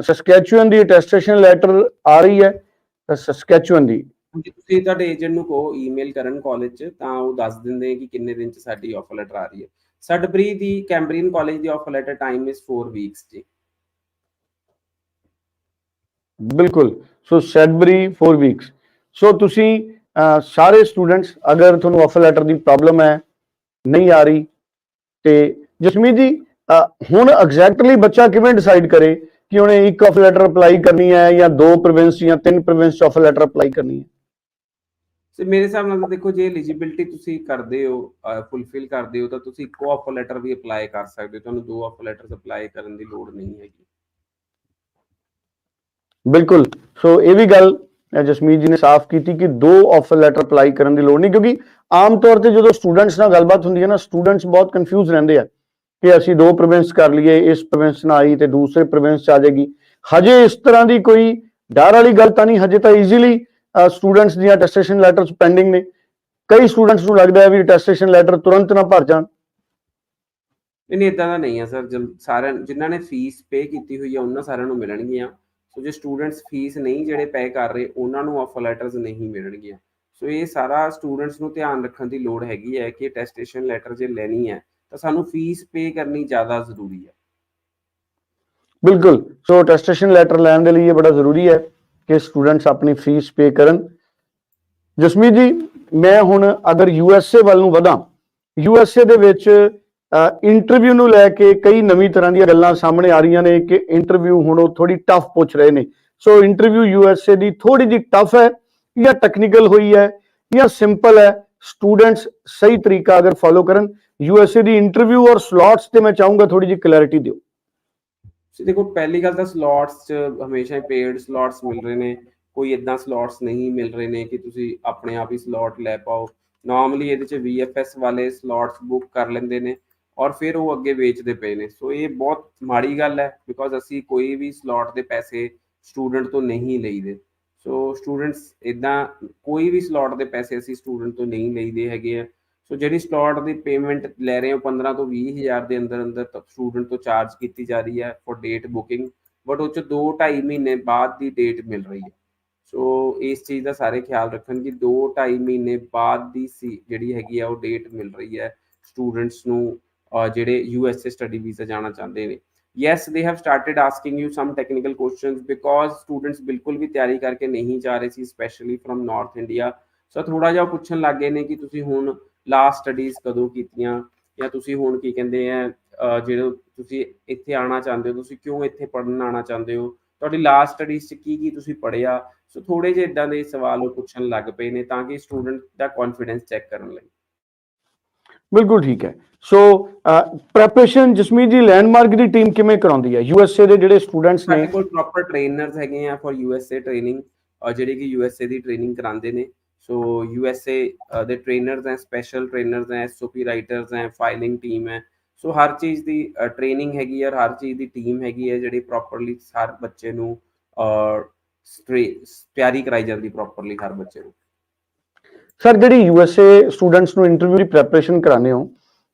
ਸਸਕੈਚੁਅਨ ਦੀ ਅਟੈਸਟੇਸ਼ਨ ਲੈਟਰ ਆ ਰਹੀ ਹੈ। ਸਸਕੈਚੁਅਨ ਦੀ ਤੁਸੀਂ ਤੁਹਾਡੇ ਏਜੰਟ ਨੂੰ ਕਹੋ ਈਮੇਲ ਕਰਨ ਕਾਲਜ 'ਚ, ਤਾਂ ਉਹ ਦੱਸ ਦਿੰਦੇ ਕਿ ਕਿੰਨੇ ਦਿਨ 'ਚ ਸਾਡੀ ਆਫਰ ਲੈਟਰ ਆ ਰਹੀ ਹੈ। ਸਡਬਰੀ ਦੀ Cambrian college the offer letter time is 4 weeks ਜੀ। ਬਿਲਕੁਲ। ਸੋ ਸੈਡਬਰੀ 4 ਵੀਕਸ ਸੋ ਤੁਸੀਂ ਸਾਰੇ ਸਟੂਡੈਂਟਸ ਅਗਰ ਤੁਹਾਨੂੰ ਆਫਰ ਲੈਟਰ ਦੀ ਪ੍ਰੋਬਲਮ ਹੈ, ਨਹੀਂ ਆ ਰਹੀ, ਤੇ ਜਸਮੀਤ ਜੀ ਹੁਣ ਐਗਜ਼ੈਕਟਲੀ ਬੱਚਾ ਕਿਵੇਂ ਡਿਸਾਈਡ ਕਰੇ ਕਿ ਉਹਨੇ ਇੱਕ ਆਫਰ ਲੈਟਰ ਅਪਲਾਈ ਕਰਨੀ ਹੈ ਜਾਂ ਦੋ ਪ੍ਰੋਵਿੰਸ ਜਾਂ ਤਿੰਨ ਪ੍ਰੋਵਿੰਸ ਚ ਆਫਰ ਲੈਟਰ ਅਪਲਾਈ ਕਰਨੀ ਹੈ? ਸੋ ਮੇਰੇ ਹਿਸਾਬ ਨਾਲ ਦੇਖੋ, ਜੇ ਐਲੀਜੀਬਿਲਟੀ ਤੁਸੀਂ ਕਰਦੇ ਹੋ ਫੁੱਲਫਿਲ ਕਰਦੇ ਹੋ, ਤਾਂ ਤੁਸੀਂ ਇੱਕੋ ਆਫਰ ਲੈਟਰ ਵੀ ਅਪਲਾਈ ਕਰ ਸਕਦੇ ਹੋ। ਤੁਹਾਨੂੰ ਦੋ ਆਫਰ ਲੈਟਰਸ ਅਪਲਾਈ ਕਰਨ ਦੀ ਲੋੜ ਨਹੀਂ ਹੈਗੀ। ਬਿਲਕੁਲ। ਸੋ ਇਹ ਵੀ ਗੱਲ ਜਸਮੀਤ ਜੀ ਨੇ ਸਾਫ਼ ਕੀਤੀ ਕਿ ਦੋ ਆਫਰ ਲੈਟਰ ਅਪਲਾਈ ਕਰਨ ਦੀ ਲੋੜ ਨਹੀਂ, ਕਿਉਂਕਿ ਆਮ ਤੌਰ ਤੇ ਜਦੋਂ ਸਟੂਡੈਂਟਸ ਨਾਲ ਗੱਲਬਾਤ ਹੁੰਦੀ ਹੈ ਨਾ ਸਟੂਡੈਂਟਸ ਬਹੁਤ ਕਨਫਿਊਜ਼ ਰਹਿੰਦੇ ਆ ਕਿ ਅਸੀਂ ਦੋ ਪ੍ਰੋਵਿੰਸ ਕਰ ਲਈਏ, ਇਸ ਪ੍ਰੋਵਿੰਸ ਨਾਲ ਆਈ ਤੇ ਦੂਸਰੇ ਪ੍ਰੋਵਿੰਸ ਚ ਆ ਜਾਏਗੀ। ਹਜੇ ਇਸ ਤਰ੍ਹਾਂ ਦੀ ਕੋਈ ਡਰ ਵਾਲੀ ਗੱਲ ਤਾਂ ਨਹੀਂ, ਹਜੇ ਤਾਂ ਈਜ਼ੀਲੀ ਸਟੂਡੈਂਟਸ ਦੀਆਂ ਅਟੈਸਟੇਸ਼ਨ ਲੈਟਰਸ ਪੈਂਡਿੰਗ ਨੇ। ਕਈ ਸਟੂਡੈਂਟਸ ਨੂੰ ਲੱਗਦਾ ਹੈ ਵੀ ਅਟੈਸਟੇਸ਼ਨ ਲੈਟਰ ਤੁਰੰਤ ਨਾ ਭਰ ਜਾਣ। ਨਹੀਂ ਨਹੀਂ ਇਦਾਂ ਦਾ ਨਹੀਂ ਹੈ ਸਰ। ਸਾਰਿਆਂ ਜਿਨ੍ਹਾਂ ਨੇ ਫੀਸ ਪੇ ਕੀਤੀ ਹੋਈ ਹੈ ਉਹਨਾਂ ਸਾਰਿਆਂ ਨੂੰ ਮਿਲਣਗੀਆਂ। ਸੋ ਜੇ ਸਟੂਡੈਂਟਸ ਫੀਸ ਨਹੀਂ ਜਿਹੜੇ ਪੇ ਕਰ ਰਹੇ ਉਹਨਾਂ ਨੂੰ ਆਫਰ ਲੈਟਰਸ ਨਹੀਂ ਮਿਲਣਗੀਆਂ। ਸੋ ਇਹ ਸਾਰਾ ਸਟੂਡੈਂਟਸ ਨੂੰ ਧਿਆਨ ਰੱਖਣ ਦੀ ਲੋੜ ਹੈਗੀ ਹੈ ਕਿ ਅਟੈਸਟੇਸ਼ਨ ਲੈਟਰ ਜੇ ਲੈਣੀ ਹੈ ਤਾਂ ਸਾਨੂੰ ਫੀਸ ਪੇ ਕਰਨੀ ਜ਼ਿਆਦਾ ਜ਼ਰੂਰੀ ਹੈ। ਬਿਲਕੁਲ। ਸੋ ਅਟੈਸਟੇਸ਼ਨ ਲੈਟਰ ਲੈਣ ਦੇ ਲਈ ਇਹ ਬੜਾ ਜ਼ਰੂਰੀ ਹੈ। ਕਿ ਸਟੂਡੈਂਟਸ ਆਪਣੀ ਫੀਸ ਪੇ ਕਰਨ। ਜਸਮੀਤ ਜੀ, ਮੈਂ ਹੁਣ ਅਗਰ ਯੂਐਸਏ ਵੱਲ ਨੂੰ ਵਧਾਂ ਯੂਐਸਏ ਦੇ ਵਿੱਚ ਇੰਟਰਵਿਊ ਨੂੰ ਲੈ ਕੇ ਕਈ ਨਵੀਂ ਤਰ੍ਹਾਂ ਦੀਆਂ ਗੱਲਾਂ ਸਾਹਮਣੇ ਆ ਰਹੀਆਂ ਨੇ ਕਿ ਇੰਟਰਵਿਊ ਹੁਣ ਉਹ ਥੋੜੀ ਟਫ ਪੁੱਛ ਰਹੇ ਨੇ। ਸੋ ਇੰਟਰਵਿਊ ਯੂਐਸਏ ਦੀ ਥੋੜੀ ਜਿਹੀ ਟਫ ਹੈ ਜਾਂ ਟੈਕਨੀਕਲ ਹੋਈ ਹੈ ਜਾਂ ਸਿੰਪਲ ਹੈ, ਸਟੂਡੈਂਟਸ ਸਹੀ ਤਰੀਕਾ ਅਗਰ ਫੋਲੋ ਕਰਨ। ਯੂਐਸਏ ਦੀ ਇੰਟਰਵਿਊ ਔਰ ਸਲੋਟਸ ਤੇ ਮੈਂ ਚਾਹੂੰਗਾ ਥੋੜੀ ਜਿਹੀ ਕਲੈਰਿਟੀ ਦਿਓ। ਸੋ ਦੇਖੋ, ਪਹਿਲੀ ਗੱਲ ਤਾਂ ਸਲੋਟਸ 'ਚ ਹਮੇਸ਼ਾ ਹੀ ਪੇਡ ਸਲੋਟਸ ਮਿਲ ਰਹੇ ਨੇ। ਕੋਈ ਇਦਾਂ ਸਲੋਟਸ ਨਹੀਂ ਮਿਲ ਰਹੇ ਨੇ ਕਿ ਤੁਸੀਂ ਆਪਣੇ ਆਪ ਹੀ ਸਲੋਟ ਲੈ ਪਾਓ। ਨਾਰਮਲੀ ਇਹਦੇ 'ਚ VFS ਵਾਲੇ ਸਲੋਟਸ ਬੁੱਕ ਕਰ ਲੈਂਦੇ ਨੇ ਔਰ ਫਿਰ ਉਹ ਅੱਗੇ ਵੇਚਦੇ ਪਏ ਨੇ। ਸੋ ਇਹ ਬਹੁਤ ਮਾੜੀ ਗੱਲ ਹੈ ਬਿਕੋਜ਼ ਅਸੀਂ ਕੋਈ ਵੀ ਸਲੋਟ ਦੇ ਪੈਸੇ ਸਟੂਡੈਂਟ ਤੋਂ ਨਹੀਂ ਲਈਦੇ। ਸੋ ਸਟੂਡੈਂਟਸ ਇਦਾਂ ਕੋਈ ਵੀ ਸਲੋਟ ਦੇ ਪੈਸੇ ਅਸੀਂ ਸਟੂਡੈਂਟ ਤੋਂ ਨਹੀਂ ਲਈਦੇ ਹੈਗੇ ਆ। ਸੋ ਜਿਹੜੀ ਸਲੋਟ ਦੀ ਪੇਮੈਂਟ ਲੈ ਰਹੇ ਹੋ 15 ਤੋਂ 20 ਹਜ਼ਾਰ ਦੇ ਅੰਦਰ ਅੰਦਰ ਸਟੂਡੈਂਟ ਤੋਂ ਚਾਰਜ ਕੀਤੀ ਜਾ ਰਹੀ ਹੈ ਫॉर ਡੇਟ ਬੁਕਿੰਗ ਬਟ ਉਹ ਚ 2 2.5 ਮਹੀਨੇ ਬਾਅਦ ਦੀ ਡੇਟ ਮਿਲ ਰਹੀ ਹੈ। ਸੋ ਇਸ ਚੀਜ਼ ਦਾ ਸਾਰੇ ਖਿਆਲ ਰੱਖਣ ਕਿ 2 2.5 ਮਹੀਨੇ ਬਾਅਦ ਦੀ ਸੀ ਜਿਹੜੀ ਹੈਗੀ ਆ, ਉਹ ਡੇਟ ਮਿਲ ਰਹੀ ਹੈ ਸਟੂਡੈਂਟਸ ਨੂੰ ਅਹ ਜਿਹੜੇ ਯੂਐਸਏ ਸਟੱਡੀ ਵੀਜ਼ਾ ਜਾਣਾ ਚਾਹੁੰਦੇ ਨੇ। Yes, they have started asking you some technical questions because students ਬਿਲਕੁਲ ਵੀ ਤਿਆਰੀ ਕਰਕੇ ਨਹੀਂ ਜਾ ਰਹੇ ਸੀ specially from North India so ਥੋੜਾ ਜਿਹਾ ਪੁੱਛਣ ਲੱਗੇ ਨੇ ਕਿ ਤੁਸੀਂ ਹੁਣ ਲਾਸਟ ਸਟੱਡੀਜ਼ ਕਦੋਂ ਕੀਤੀਆਂ? ਜਾਂ ਤੁਸੀਂ ਹੁਣ ਕੀ ਕਹਿੰਦੇ ਆ ਜਿਹੜੇ ਤੁਸੀਂ ਇੱਥੇ ਆਉਣਾ ਚਾਹੁੰਦੇ ਹੋ ਤੁਸੀਂ ਕਿਉਂ ਇੱਥੇ ਪੜ੍ਹਨ ਆਉਣਾ ਚਾਹੁੰਦੇ ਹੋ? ਤੁਹਾਡੀ ਲਾਸਟ ਸਟੱਡੀਜ਼ 'ਚ ਕੀ ਕੀ ਤੁਸੀਂ ਪੜ੍ਹਿਆ? ਸੋ ਥੋੜੇ ਜਿਹੇ ਇਦਾਂ ਦੇ ਸਵਾਲ ਉਹ ਪੁੱਛਣ ਲੱਗ ਪਏ ਨੇ ਤਾਂ ਕਿ ਸਟੂਡੈਂਟ ਦਾ ਕੌਨਫੀਡੈਂਸ ਚੈੱਕ ਕਰਨ ਲਈ। ਬਿਲਕੁਲ ਠੀਕ ਹੈ। ਸੋ ਪ੍ਰੈਪਰੇਸ਼ਨ ਜਸਮੀਤ ਜੀ ਲੈਂਡਮਾਰਕ ਦੀ ਟੀਮ ਕਿਵੇਂ ਕਰਾਉਂਦੀ ਹੈ? ਯੂਐਸਏ ਦੇ ਜਿਹੜੇ ਸਟੂਡੈਂਟਸ ਨੇ ਕੋਲ ਪ੍ਰੋਪਰ ਟ੍ਰੇਨਰਸ ਹੈਗੇ ਆ ਫॉर ਯੂਐਸਏ ਟ੍ਰੇਨਿੰਗ ਜਿਹੜੇ ਕਿ ਯੂਐਸਏ ਦੀ ਟ੍ਰੇਨਿੰਗ ਕਰਾਉਂਦੇ ਨੇ। ਸੋ ਯੂਐਸਏ uh, ਦੇ ਟ੍ਰੇਨਰਸ ਹੈ ਸਪੈਸ਼ਲ ਟ੍ਰੇਨਰਸ ਹੈ ਐਸਓਪੀ ਰਾਈਟਰਸ ਹੈ ਫਾਈਲਿੰਗ ਟੀਮ ਹੈ। ਸੋ ਹਰ ਚੀਜ਼ ਦੀ ਟ੍ਰੇਨਿੰਗ ਹੈਗੀ ਹੈ ਹਰ ਚੀਜ਼ ਦੀ ਟੀਮ ਹੈਗੀ ਹੈ ਜਿਹੜੀ ਪ੍ਰੋਪਰਲੀ ਹਰ ਬੱਚੇ ਨੂੰ ਤਿਆਰੀ ਕਰਾਈ ਜਾਂਦੀ ਪ੍ਰੋਪਰਲੀ ਹਰ ਬੱਚੇ ਨੂੰ। ਸਰ ਜਿਹੜੀ ਯੂ ਐਸ ਏ ਸਟੂਡੈਂਟਸ ਨੂੰ ਇੰਟਰਵਿਊ ਦੀ ਪ੍ਰੈਪਰੇਸ਼ਨ ਕਰਾਉਂਦੇ ਹੋ,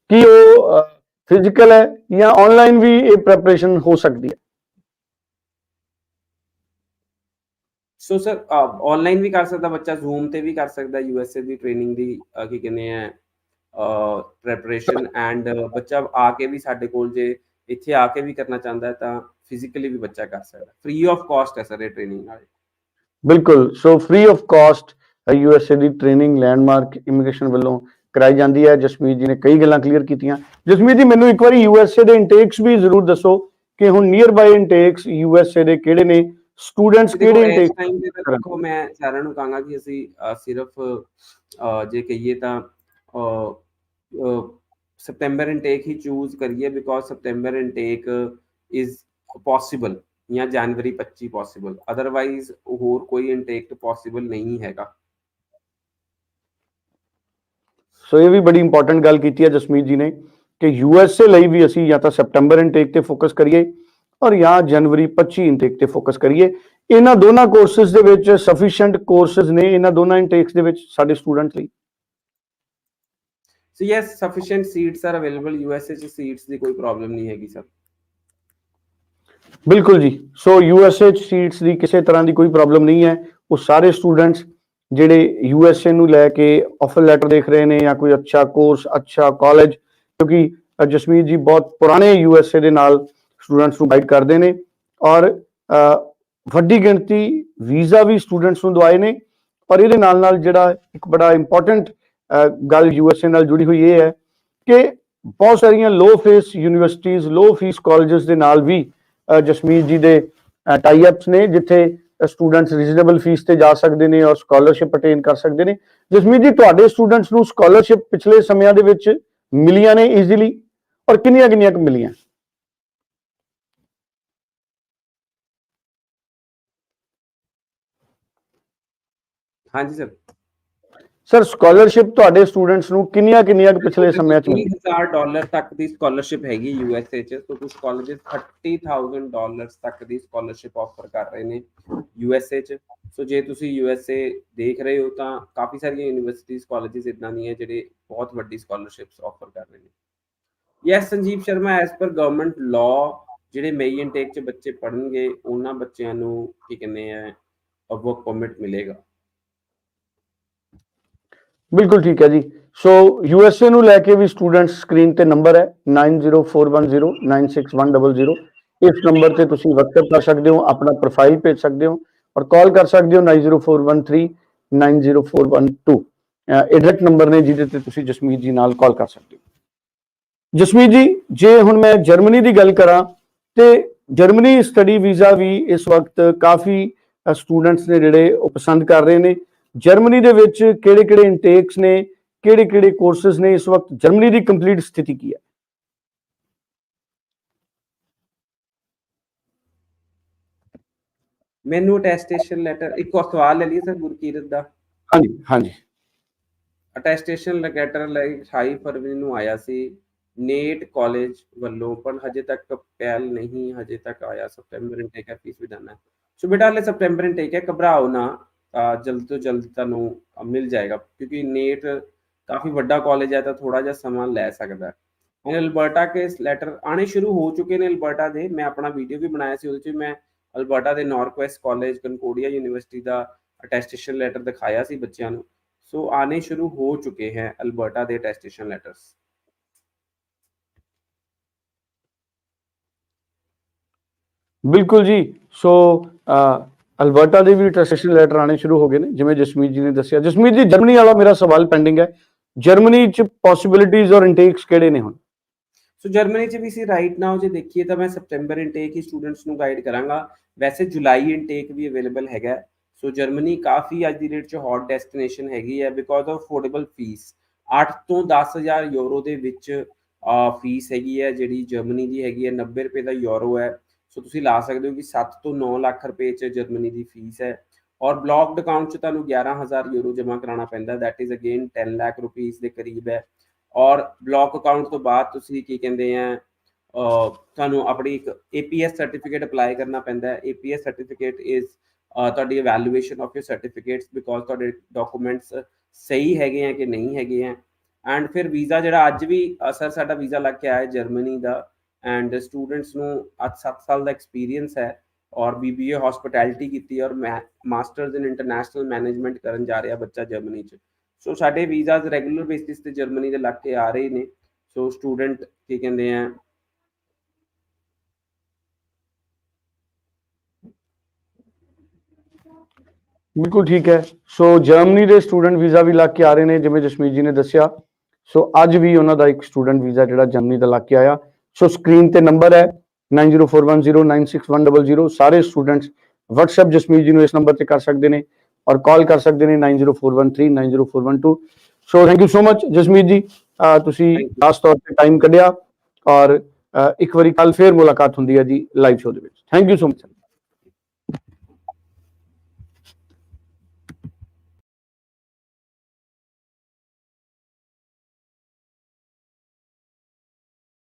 ਕਿ ਉਹ ਫਿਜ਼ੀਕਲ ਹੈ ਜਾਂ ਆਨਲਾਈਨ ਵੀ ਇਹ ਪ੍ਰੈਪਰੇਸ਼ਨ ਹੋ ਸਕਦੀ ਹੈ? ਸੋ ਸਰ ਆਨਲਾਈਨ ਵੀ ਕਰ ਸਕਦਾ ਬੱਚਾ ਜ਼ੂਮ ਤੇ ਵੀ ਕਰ ਸਕਦਾ ਯੂਐਸਏ ਦੀ ਟ੍ਰੇਨਿੰਗ ਦੀ ਕੀ ਕਹਿੰਦੇ ਆ ਪ੍ਰੈਪਰੇਸ਼ਨ ਐਂਡ ਬੱਚਾ ਆ ਕੇ ਵੀ ਸਾਡੇ ਕੋਲ ਜੇ ਇੱਥੇ ਆ ਕੇ ਵੀ ਕਰਨਾ ਚਾਹੁੰਦਾ ਹੈ ਤਾਂ ਫਿਜ਼ੀਕਲੀ ਵੀ ਬੱਚਾ ਕਰ ਸਕਦਾ। ਫ੍ਰੀ ਆਫ ਕਾਸਟ ਹੈ ਸਰ ਇਹ ਟ੍ਰੇਨਿੰਗ ਨਾਲ। ਬਿਲਕੁਲ। So free of cost USA the training Landmark Immigration ਵੱਲੋਂ ਕਰਾਈ ਜਾਂਦੀ ਹੈ। ਜਸਮੀਤ ਜੀ ਨੇ ਕਈ ਗੱਲਾਂ ਕਲੀਅਰ ਕੀਤੀਆਂ। ਜਸਮੀਤ ਜੀ, ਮੈਨੂੰ ਇੱਕ ਵਾਰੀ ਯੂਐਸਏ ਦੇ ਇਨਟੇਕਸ ਵੀ ਜ਼ਰੂਰ ਦੱਸੋ ਕਿ ਹੁਣ ਨੀਅਰ ਬਾਈ ਇਨਟੇਕਸ ਯੂਐਸਏ ਦੇ ਕਿਹੜੇ ਨੇ? ਸਟੂਡੈਂਟਸ ਕਿਹੜੇ ਇਨਟੇਕ ਟਾਈਮ ਤਾਂ ਦੇਖੋ ਮੈਂ ਸਾਰਿਆਂ ਨੂੰ ਕਹਾਂਗਾ ਕਿ ਅਸੀਂ ਸਿਰਫ ਜੇ ਕਹੀਏ ਤਾਂ ਸਪਟੈਂਬਰ ਇਨਟੇਕ ਹੀ ਚੂਜ਼ ਕਰੀਏ because September intake is possible ਜਾਂ ਜਨਵਰੀ 25 ਪੋਸੀਬਲ ਅਦਰਵਾਈਜ਼ ਹੋਰ ਕੋਈ ਇਨਟੇਕ ਪੋਸੀਬਲ ਨਹੀਂ ਹੈਗਾ। ਸੋ ਇਹ ਵੀ ਬੜੀ ਇੰਪੋਰਟੈਂਟ ਗੱਲ ਕੀਤੀ ਹੈ ਜਸਮੀਤ ਜੀ ਨੇ ਕਿ ਯੂਐਸਏ ਲਈ ਵੀ ਅਸੀਂ ਜਾਂ ਤਾਂ ਸਪਟੈਂਬਰ ਇਨਟੇਕ ਤੇ ਫੋਕਸ ਕਰੀਏ ਔਰ ਜਾਂ ਜਨਵਰੀ 25 ਇਨਟੇਕ ਤੇ ਫੋਕਸ ਕਰੀਏ। ਇਹਨਾਂ ਦੋਨਾਂ ਕੋਰਸਸ ਦੇ ਵਿੱਚ ਸਫੀਸ਼ੀਐਂਟ ਕੋਰਸਸ ਨੇ ਇਹਨਾਂ ਦੋਨਾਂ ਇਨਟੇਕਸ ਦੇ ਵਿੱਚ ਸਾਡੇ ਸਟੂਡੈਂਟਸ ਲਈ। So yes sufficient seats are available USA ਚ ਸੀਟਸ ਦੀ ਕੋਈ ਪ੍ਰੋਬਲਮ ਨਹੀਂ ਹੈਗੀ ਸਰ ਬਿਲਕੁਲ ਜੀ। ਸੋ ਯੂਐਸਏ ਚ ਸੀਟਸ ਦੀ ਕਿਸੇ ਤਰ੍ਹਾਂ ਦੀ ਕੋਈ ਪ੍ਰੋਬਲਮ ਨਹੀਂ ਹੈ। ਉਹ ਸਾਰੇ ਸਟੂਡੈਂਟਸ ਜਿਹੜੇ ਯੂਐਸਏ ਨੂੰ ਲੈ ਕੇ ਆਫਰ ਲੈਟਰ ਦੇਖ ਰਹੇ ਨੇ ਜਾਂ ਕੋਈ ਅੱਛਾ ਕੋਰਸ ਅੱਛਾ ਕਾਲਜ ਕਿਉਂਕਿ ਜਸਮੀਤ ਜੀ ਬਹੁਤ ਪੁਰਾਣੇ ਯੂਐਸਏ ਦੇ ਨਾਲ ਸਟੂਡੈਂਟਸ ਨੂੰ ਗਾਈਡ ਕਰਦੇ ਨੇ ਔਰ ਵੱਡੀ ਗਿਣਤੀ ਵੀਜ਼ਾ ਵੀ ਸਟੂਡੈਂਟਸ ਨੂੰ ਦਵਾਏ ਨੇ ਔਰ ਇਹਦੇ ਨਾਲ ਨਾਲ ਜਿਹੜਾ ਇੱਕ ਬੜਾ ਇੰਪੋਰਟੈਂਟ ਗੱਲ ਯੂਐਸਏ ਨਾਲ ਜੁੜੀ ਹੋਈ ਇਹ ਹੈ ਕਿ ਬਹੁਤ ਸਾਰੀਆਂ ਲੋ ਫੀਸ ਯੂਨੀਵਰਸਿਟੀਆਂ ਲੋ ਫੀਸ ਕਾਲਜਸ ਦੇ ਨਾਲ ਵੀ ਜਸਮੀਤ ਜੀ ਦੇ ਟਾਈ ਅਪਸ ਨੇ, ਜਿੱਥੇ ਸਟੂਡੈਂਟਸ ਰੀਜ਼ਨੇਬਲ ਫੀਸ ਤੇ ਜਾ ਸਕਦੇ ਨੇ ਔਰ ਸਕਾਲਰਸ਼ਿਪ ਅਟੇਨ ਕਰ ਸਕਦੇ ਨੇ। ਜਸਮੀਤ ਜੀ, ਤੁਹਾਡੇ ਸਟੂਡੈਂਟਸ ਨੂੰ ਸਕਾਲਰਸ਼ਿਪ ਪਿਛਲੇ ਸਮਿਆਂ ਦੇ ਵਿੱਚ ਮਿਲੀਆਂ ਨੇ ਈਜ਼ੀਲੀ ਔਰ ਕਿੰਨੀਆਂ ਕਿੰਨੀਆਂ ਕੁ ਮਿਲੀਆਂ? ਹਾਂਜੀ ਸਰ ਸਰ ਸਕਾਲਰਸ਼ਿਪ ਤੁਹਾਡੇ ਸਟੂਡੈਂਟਸ ਨੂੰ ਕਿੰਨੀਆਂ ਕਿੰਨੀਆਂ ਕੁ ਪਿਛਲੇ ਸਮਿਆਂ ਚ ਮਿਲੀ? 30000 ਡਾਲਰ ਤੱਕ ਦੀ ਸਕਾਲਰਸ਼ਿਪ ਹੈਗੀ ਯੂਐਸਏ ਚ। ਸੋ ਕੁਝ ਕਾਲਜਸ 30000 ਡਾਲਰਸ ਤੱਕ ਦੀ ਸਕਾਲਰਸ਼ਿਪ ਆਫਰ ਕਰ ਰਹੇ ਨੇ ਯੂਐਸਏ ਚ। ਸੋ ਜੇ ਤੁਸੀਂ ਯੂਐਸਏ ਦੇਖ ਰਹੇ ਹੋ ਤਾਂ ਕਾਫੀ ਸਾਰੀਆਂ ਯੂਨੀਵਰਸਿਟੀਜ਼ ਕਾਲਜਸ ਇਦਾਂ ਦੀਆਂ ਜਿਹੜੇ ਬਹੁਤ ਵੱਡੀ ਸਕਾਲਰਸ਼ਿਪਸ ਆਫਰ ਕਰ ਰਹੇ ਨੇ। Yes Sanjeev Sharma as per government law ਜਿਹੜੇ ਮਈ ਇਨਟੇਕ ਚ ਬੱਚੇ ਪੜਨਗੇ ਉਹਨਾਂ ਬੱਚਿਆਂ ਨੂੰ ਕੀ ਕਹਿੰਦੇ ਆ ਵਰਕ ਪਰਮਿਟ ਮਿਲੇਗਾ। ਬਿਲਕੁਲ ਠੀਕ ਹੈ ਜੀ। ਸੋ ਯੂਐਸਏ ਨੂੰ ਲੈ ਕੇ ਵੀ ਸਟੂਡੈਂਟ ਸਕਰੀਨ ਤੇ ਨੰਬਰ ਹੈ 9041096100 ਇਸ ਨੰਬਰ ਤੇ ਤੁਸੀਂ WhatsApp ਕਰ ਸਕਦੇ ਹੋ, ਆਪਣਾ ਪ੍ਰੋਫਾਈਲ ਭੇਜ ਸਕਦੇ ਹੋ ਔਰ ਕਾਲ ਕਰ ਸਕਦੇ ਹੋ 9041390412 ਇਹ ਡਾਇਰੈਕਟ ਨੰਬਰ ਨੇ ਜਿਹਦੇ ਤੇ ਤੁਸੀਂ ਜਸਮੀਤ ਜੀ ਨਾਲ ਕਾਲ ਕਰ ਸਕਦੇ ਹੋ। ਜਸਮੀਤ ਜੀ, ਜੇ ਹੁਣ ਮੈਂ ਜਰਮਨੀ ਦੀ ਗੱਲ ਕਰਾਂ, ਤੇ ਜਰਮਨੀ ਸਟੱਡੀ ਵੀਜ਼ਾ ਵੀ ਇਸ ਵਕਤ ਕਾਫੀ ਸਟੂਡੈਂਟਸ ਨੇ ਜਿਹੜੇ ਉਹ ਪਸੰਦ ਕਰ ਰਹੇ ਨੇ। ਜਰਮਨੀ ਦੇ ਵਿੱਚ ਕਿਹੜੇ ਕਿਹੜੇ ਇਨਟੇਕਸ ਨੇ ਕਿਹੜੇ ਕਿਹੜੇ ਕੋਰਸਸ ਨੇ ਇਸ ਵਕਤ ਜਰਮਨੀ ਦੀ ਕੰਪਲੀਟ ਸਥਿਤੀ ਕੀ ਹੈ? ਮੈਨੂੰ ਅਟੈਸਟੇਸ਼ਨ ਲੈਟਰ ਇੱਕ ਹੋਰ ਸਵਾਲ ਲੈ ਲਈਏ ਸਰ ਗੁਰਕੀਰਤ ਦਾ। ਹਾਂਜੀ ਹਾਂਜੀ। ਅਟੈਸਟੇਸ਼ਨ ਲੈਟਰ ਲਈ 28 ਫਰਵਰੀ ਨੂੰ ਆਇਆ ਸੀ। ਨੇਟ ਕਾਲਜ ਵੱਲੋਂ ਪਰ ਹਜੇ ਤੱਕ ਪਹਿਲ ਨਹੀਂ ਹਜੇ ਤੱਕ ਆਇਆ। ਸਪਟੈਂਬਰ ਇਨਟੇਕ ਹੈ ਫੀਸ ਵੀ ਦੇਣਾ ਹੈ। ਸੋ ਬੇਟਾ ਹਲੇ ਸਪਟੈਂਬਰ ਇਨਟੇਕ ਹੈ ਘਬਰਾਓ ਨਾ। ਜਲਦ ਤੋਂ ਜਲਦ ਤੁਹਾਨੂੰ ਮਿਲ ਜਾਏਗਾ ਕਿਉਂਕਿ ਨੇਟ ਕਾਫੀ ਵੱਡਾ ਕਾਲਜ ਹੈ ਤਾਂ ਥੋੜਾ ਜਿਹਾ ਸਮਾਂ ਲੈ ਸਕਦਾ ਹੈ। ਅਲਬਰਟਾ ਕੇ ਲੈਟਰ ਆਣੇ ਸ਼ੁਰੂ ਹੋ ਚੁੱਕੇ ਨੇ ਅਲਬਰਟਾ ਦੇ। ਮੈਂ ਆਪਣਾ ਵੀਡੀਓ ਵੀ ਬਣਾਇਆ ਸੀ ਉਹਦੇ 'ਚ ਮੈਂ ਅਲਬਰਟਾ ਦੇ ਨਾਰਥਵੈਸਟ ਕਾਲਜ ਕੰਕੋਡੀਆ ਯੂਨੀਵਰਸਿਟੀ ਦਾ ਅਟੈਸਟੇਸ਼ਨ ਲੈਟਰ ਦਿਖਾਇਆ ਸੀ ਬੱਚਿਆਂ ਨੂੰ। ਸੋ ਆਨੇ ਸ਼ੁਰੂ ਹੋ ਚੁਕੇ हैं ਅਲਬਰਟਾ ਦੇ ਅਟੈਸਟੇਸ਼ਨ ਲੈਟਰਸ ਬਿਲਕੁਲ ਜੀ। ਸੋ ਅਲਬਰਟਾ ਦੇ ਵੀ ਟ੍ਰਾਂਸਲੇਸ਼ਨ ਲੈਟਰ ਆਣੇ ਸ਼ੁਰੂ ਹੋ ਗਏ ਨੇ, ਜਿਵੇਂ ਜਸਮੀਤ ਜੀ ਨੇ ਦੱਸਿਆ। ਜਸਮੀਤ ਜੀ, ਜਰਮਨੀ ਵਾਲਾ ਮੇਰਾ ਸਵਾਲ ਪੈਂਡਿੰਗ ਹੈ। ਜਰਮਨੀ ਚ ਪੋਸਿਬਿਲਿਟੀਜ਼ ਔਰ ਇਨਟੇਕਸ ਕਿਹੜੇ ਨੇ ਹੁਣ? ਸੋ ਜਰਮਨੀ ਚ ਵੀ ਸੀ ਰਾਈਟ ਨਾਓ ਜੇ ਦੇਖੀਏ ਤਾਂ ਮੈਂ ਸਪਟੈਂਬਰ ਇਨਟੇਕ ਹੀ ਸਟੂਡੈਂਟਸ ਨੂੰ ਗਾਈਡ ਕਰਾਂਗਾ। ਵੈਸੇ ਜੁਲਾਈ ਇਨਟੇਕ ਵੀ ਅਵੇਲੇਬਲ ਹੈਗਾ। ਸੋ ਜਰਮਨੀ ਕਾਫੀ ਅੱਜ ਦੀ ਡੇਟ 'ਚ ਹੌਟ ਡੈਸਟੀਨੇਸ਼ਨ ਹੈਗੀ ਹੈ ਬਿਕੋਜ਼ ਆਫ ਅਫੋਰਡੇਬਲ ਫੀਸ 8 ਤੋਂ 10000 ਯੂਰੋ ਦੇ ਵਿੱਚ ਫੀਸ ਹੈਗੀ ਹੈ, ਜਿਹੜੀ ਜਰਮਨੀ ਦੀ ਹੈਗੀ ਹੈ। 90 ਰੁਪਏ ਦਾ ਯੂਰੋ ਹੈ। ਸੋ ਤੁਸੀਂ ਲਾ ਸਕਦੇ ਹੋ ਕਿ 7 ਤੋਂ 9 ਲੱਖ ਰੁਪਏ 'ਚ ਜਰਮਨੀ ਦੀ ਫੀਸ ਹੈ ਔਰ ਬਲੌਕਡ ਅਕਾਊਂਟ 'ਚ ਤੁਹਾਨੂੰ 11000 ਯੂਰੋ ਜਮ੍ਹਾਂ ਕਰਾਉਣਾ ਪੈਂਦਾ that is again 10 lakh rupees ਦੇ ਕਰੀਬ ਹੈ ਔਰ ਬਲੌਕ ਅਕਾਊਂਟ ਤੋਂ ਬਾਅਦ ਤੁਸੀਂ ਕੀ ਕਹਿੰਦੇ ਆ ਤੁਹਾਨੂੰ ਆਪਣੀ ਇੱਕ APS ਸਰਟੀਫਿਕੇਟ ਅਪਲਾਈ ਕਰਨਾ ਪੈਂਦਾ ਹੈ। APS ਸਰਟੀਫਿਕੇਟ ਇਜ਼ ਤੁਹਾਡੀ evaluation of your certificates because ਤੁਹਾਡੇ ਡਾਕੂਮੈਂਟਸ ਸਹੀ ਹੈਗੇ ਆ ਕਿ ਨਹੀਂ ਹੈਗੇ ਆ। ਐਂਡ ਫਿਰ ਵੀਜ਼ਾ ਜਿਹੜਾ ਅੱਜ ਵੀ ਸਰ ਸਾਡਾ ਵੀਜ਼ਾ ਲੱਗ ਕੇ ਆਇਆ ਜਰਮਨੀ ਦਾ ਐਂਡ ਸਟੂਡੈਂਟਸ ਨੂੰ ਅੱਜ 7 ਸਾਲ ਦਾ ਐਕਸਪੀਰੀਅੰਸ ਹੈ ਔਰ BBA ਹਸਪਿਟੈਲਿਟੀ ਕੀਤੀ ਔਰ ਮਾਸਟਰਸ ਇਨ ਇੰਟਰਨੈਸ਼ਨਲ ਮੈਨੇਜਮੈਂਟ ਕਰਨ ਜਾ ਰਿਹਾ ਬੱਚਾ ਜਰਮਨੀ ਚ। ਸੋ ਸਾਡੇ ਵੀਜ਼ਾਸ ਰੈਗੂਲਰ ਬੇਸਿਸ ਤੇ ਜਰਮਨੀ ਦੇ ਲੱਗ ਕੇ ਆ ਰਹੇ ਨੇ। ਸੋ ਸਟੂਡੈਂਟ ਕੀ ਕਹਿੰਦੇ ਆ? ਬਿਲਕੁਲ ਠੀਕ ਹੈ। ਸੋ ਜਰਮਨੀ ਦੇ ਸਟੂਡੈਂਟ ਵੀਜ਼ਾ ਵੀ ਲੱਗ ਕੇ ਆ ਰਹੇ ਨੇ, ਜਿਵੇਂ ਜਸਮੀਤ ਜੀ ਨੇ ਦੱਸਿਆ। ਸੋ ਅੱਜ ਵੀ ਉਹਨਾਂ ਦਾ ਇੱਕ ਸਟੂਡੈਂਟ ਵੀਜ਼ਾ ਜਿਹੜਾ ਜਰਮਨੀ ਦਾ ਲੱਗ ਕੇ ਆਇਆ। ਸੋ ਸਕਰੀਨ ਤੇ ਨੰਬਰ ਹੈ 9041096100 ਸਾਰੇ ਸਟੂਡੈਂਟਸ WhatsApp ਜਸਮੀਤ ਜੀ ਨੂੰ ਇਸ ਨੰਬਰ ਤੇ ਕਰ ਸਕਦੇ ਨੇ ਔਰ ਕਾਲ ਕਰ ਸਕਦੇ ਨੇ 9041390412 so thank you so much Jasmeet ji ਤੁਸੀਂ. ਖਾਸ ਤੌਰ ਤੇ ਟਾਈਮ ਕੱਢਿਆ ਔਰ ਇੱਕ ਵਾਰੀ ਕੱਲ ਫੇਰ ਮੁਲਾਕਾਤ ਹੁੰਦੀ ਹੈ ਜੀ ਲਾਈਵ ਸ਼ੋਅ ਦੇ ਵਿੱਚ ਥੈਂਕ ਯੂ ਸੋ ਮਚ